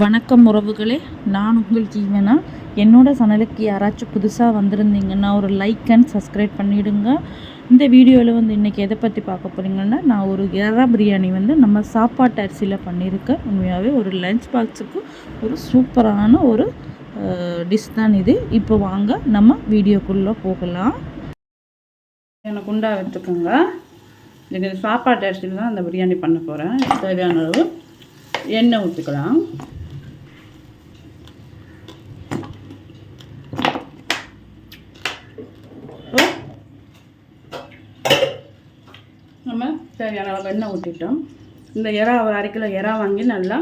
வணக்கம் உறவுகளே. நான் உங்கள் ஜீவனா? என்னோடய சனலுக்கு யாராச்சும் புதுசாக வந்திருந்தீங்கன்னா ஒரு லைக் அண்ட் சப்ஸ்கிரைப் பண்ணிவிடுங்க இந்த வீடியோவில் வந்து இன்றைக்கி எதை பற்றி பார்க்க போகிறீங்கன்னா நான் ஒரு எறா பிரியாணி வந்து நம்ம சாப்பாட்டு அரிசியில் பண்ணியிருக்கேன். உண்மையாகவே ஒரு லஞ்ச் பாக்ஸுக்கு ஒரு சூப்பரான ஒரு டிஷ் தான் இது. இப்போ வாங்க நம்ம வீடியோக்குள்ளே போகலாம். எனக்கு குண்டா எடுத்துக்கோங்க எனக்கு சாப்பாட்டு அரிசியில் தான் அந்த பிரியாணி பண்ண போகிறேன் தேவையான அளவு எண்ணெய் ஊற்றிக்கலாம் நம்ம தேவையான அளவு எண்ணெய் ஊற்றிட்டோம் இந்த இறா ஒரு அரை கிலோ இறா வாங்கி நல்லா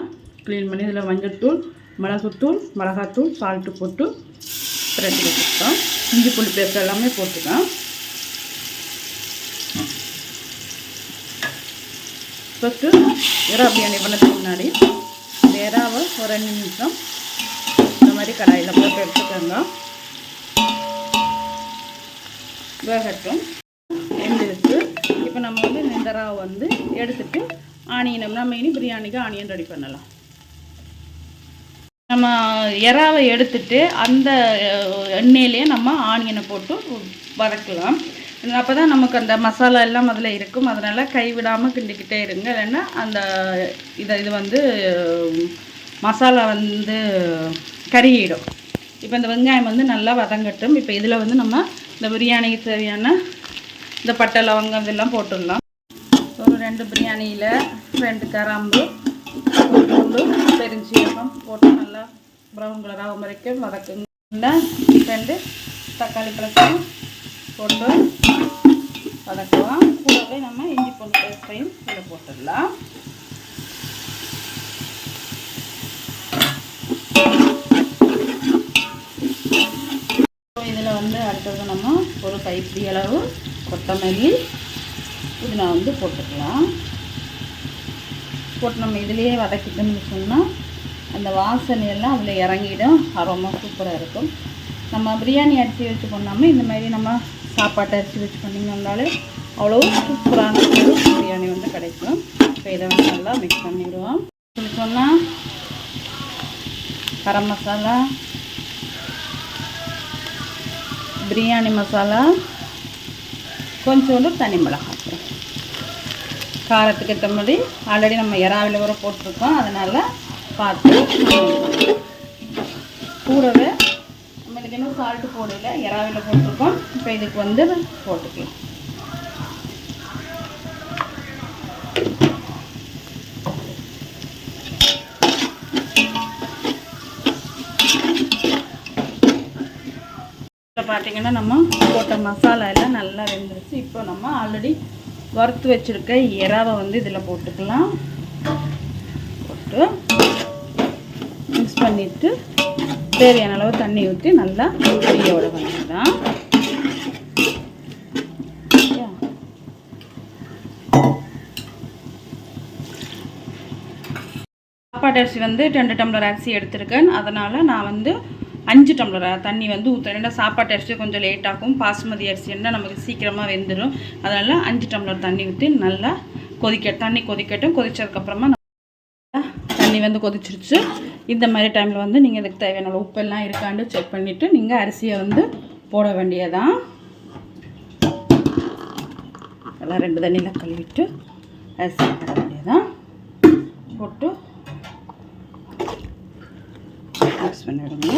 க்ளீன் பண்ணி இதில் மஞ்சத்தூள் மிளகுத்தூள் மிளகாத்தூள் சால்ட்டு போட்டு பிரட்டி வச்சுருக்கோம் இஞ்சி பூண்டு பேஸ்ட் எல்லாமே போட்டுக்கலாம் ஃபஸ்ட்டு இறா பிரியாணி பண்ணதுக்கு முன்னாடி இந்த இறாவை ஒரு ரெண்டு நிமிஷம் இந்த மாதிரி கடாயில் போட்டு எடுத்துக்கோங்க. வேகட்டும். இப்போ நம்ம வந்து இந்த வந்து எடுத்துட்டு ஆனியன் நம்ம இனி பிரியாணிக்கு ஆனியன் ரெடி பண்ணலாம். நம்ம இறாவை எடுத்துட்டு அந்த எண்ணெயிலே நம்ம ஆனியனை போட்டு வதக்கலாம். அப்போ தான் நமக்கு அந்த மசாலா எல்லாம் அதில் இருக்கும். அதனால் கைவிடாமல் கிண்டிக்கிட்டே இருங்க. இல்லைன்னா அந்த இதை இது வந்து மசாலா வந்து கருகிடும். இப்போ இந்த வெங்காயம் வந்து நல்லா வதங்கட்டும். இப்போ இதில் வந்து நம்ம இந்த பிரியாணிக்கு தேவையான இந்த பட்டை லவங்கம் இதெல்லாம் போட்டுடலாம். ஒரு ரெண்டு பிரியாணியில் ரெண்டு கராம்பு பூண்டு பெருஞ்சீரகம் போட்டு நல்லா ப்ரௌன் கலர் ஆகும் வரைக்கும் வதக்குங்க. ரெண்டு தக்காளி பழத்தையும் போட்டு வதக்கலாம். கூடவே நம்ம இஞ்சி பூண்டு பேஸ்ட்டையும் இதில் போட்டுடலாம். இதில் வந்து அடுத்தது நம்ம ஒரு கைப்பிடி அளவு கொத்தமல்லி. புதினா வந்து போட்டுக்கலாம். போட்டு நம்ம இதுலேயே வதக்கிட்டோம்னு சொன்னால் அந்த வாசனையெல்லாம் அதில் இறங்கிடும். அரோமா சூப்பராக இருக்கும். நம்ம பிரியாணி அரிசி வச்சு பண்ணாமல் இந்த மாதிரி நம்ம சாப்பாட்டு அரிசி வச்சு பண்ணிங்கனாலே அவ்வளோ சூப்பரான ஒரு பிரியாணி வந்து கிடைக்கும். இப்போ இதை வந்து நல்லா மிக்ஸ் பண்ணிவிடுவோம் சொல்லி சொன்னால் கரம் மசாலா பிரியாணி மசாலா கொஞ்சோண்டு தனி மிளகாய் காரத்துக்கு ஏற்ற மாதிரி ஆல்ரெடி நம்ம இறாவில் கூட போட்டிருக்கோம். அதனால் பார்த்து கூடவே நம்மளுக்கு இன்னும் சால்ட்டு போடல இறாவில் போட்டிருக்கோம். இப்போ இதுக்கு வந்து போட்டுக்கலாம். பார்த்தீங்கன்னா நம்ம போட்ட மசாலா எல்லாம் நல்லா வெந்துருச்சு. இப்போ நம்ம ஆல்ரெடி வறுத்து வச்சுருக்க இறாவை வந்து இதில் போட்டுக்கலாம். போட்டு மிக்ஸ் பண்ணிவிட்டு தேவையான அளவு தண்ணி ஊற்றி நல்லா கொதியோட பண்ணிடலாம் சாப்பாட்டு அரிசி வந்து ரெண்டு டம்ளர் அரிசி எடுத்திருக்கேன். அதனால் நான் வந்து அஞ்சு டம்ளர்? தண்ணி வந்து ஊற்றுறேன் சாப்பாட்டு அரிசி கொஞ்சம் லேட் ஆகும் பாசுமதி அரிசின்னா நமக்கு சீக்கிரமாக வெந்துடும் அதனால் அஞ்சு டம்ளர் தண்ணி ஊற்றி நல்லா கொதிக்க தண்ணி கொதிக்கட்டும். கொதிச்சதுக்கப்புறமா நல்லா தண்ணி வந்து கொதிச்சிருச்சு. இந்த மாதிரி டைமில் வந்து நீங்கள் இதுக்கு தேவையான உப்பெல்லாம் இருக்கான்னு செக் பண்ணிவிட்டு நீங்கள் அரிசியை வந்து போட வேண்டியதான் எல்லாம் ரெண்டு தண்ணியில் கழுவிட்டு அரிசி போட வேண்டியதான் போட்டு மிக்ஸ் பண்ணிவிடுங்க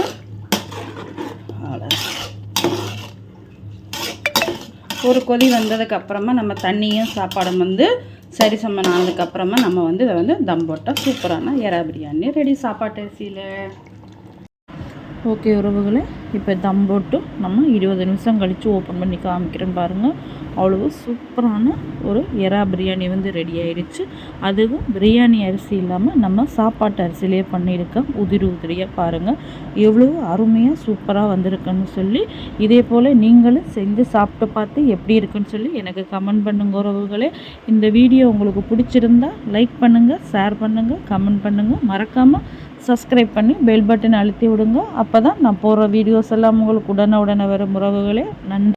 அவ்வளோ ஒரு கொதி வந்ததுக்கு அப்புறமா நம்ம தண்ணியும் சாப்பாடும் வந்து சரி சமன் ஆனதுக்கப்புறமா நம்ம வந்து இதை வந்து தம் போட்டால் சூப்பரான எறா பிரியாணி ரெடி சாப்பாட்டு அரிசியில் ஓகே உறவுகளே இப்போ தம் போட்டு நம்ம இருபது நிமிஷம் கழித்து ஓப்பன் பண்ணி காமிக்கிறேன் பாருங்கள் அவ்வளோ சூப்பரான ஒரு எறா பிரியாணி வந்து ரெடி ஆயிடுச்சு. அதுவும் பிரியாணி அரிசி இல்லாமல் நம்ம சாப்பாட்டு அரிசியிலே பண்ணியிருக்கோம் உதிரி உதிரியாக பாருங்கள் எவ்வளோ அருமையாக சூப்பராக வந்திருக்குன்னு சொல்லி இதே போல் நீங்களும் செஞ்சு சாப்பிட்டு பார்த்து எப்படி இருக்குன்னு சொல்லி எனக்கு கமெண்ட் பண்ணுங்க உறவுகளே. இந்த வீடியோ உங்களுக்கு பிடிச்சிருந்தா லைக் பண்ணுங்கள் ஷேர் பண்ணுங்கள் கமெண்ட் பண்ணுங்கள் மறக்காமல் சப்ஸ்கிரைப் பண்ணி பெல் பட்டன் அழுத்தி விடுங்க. அப்போ தான் நான் போகிற வீடியோஸ் எல்லாம் உங்களுக்கு உடனே உடனே வரும் உறவுகளே நன்றி.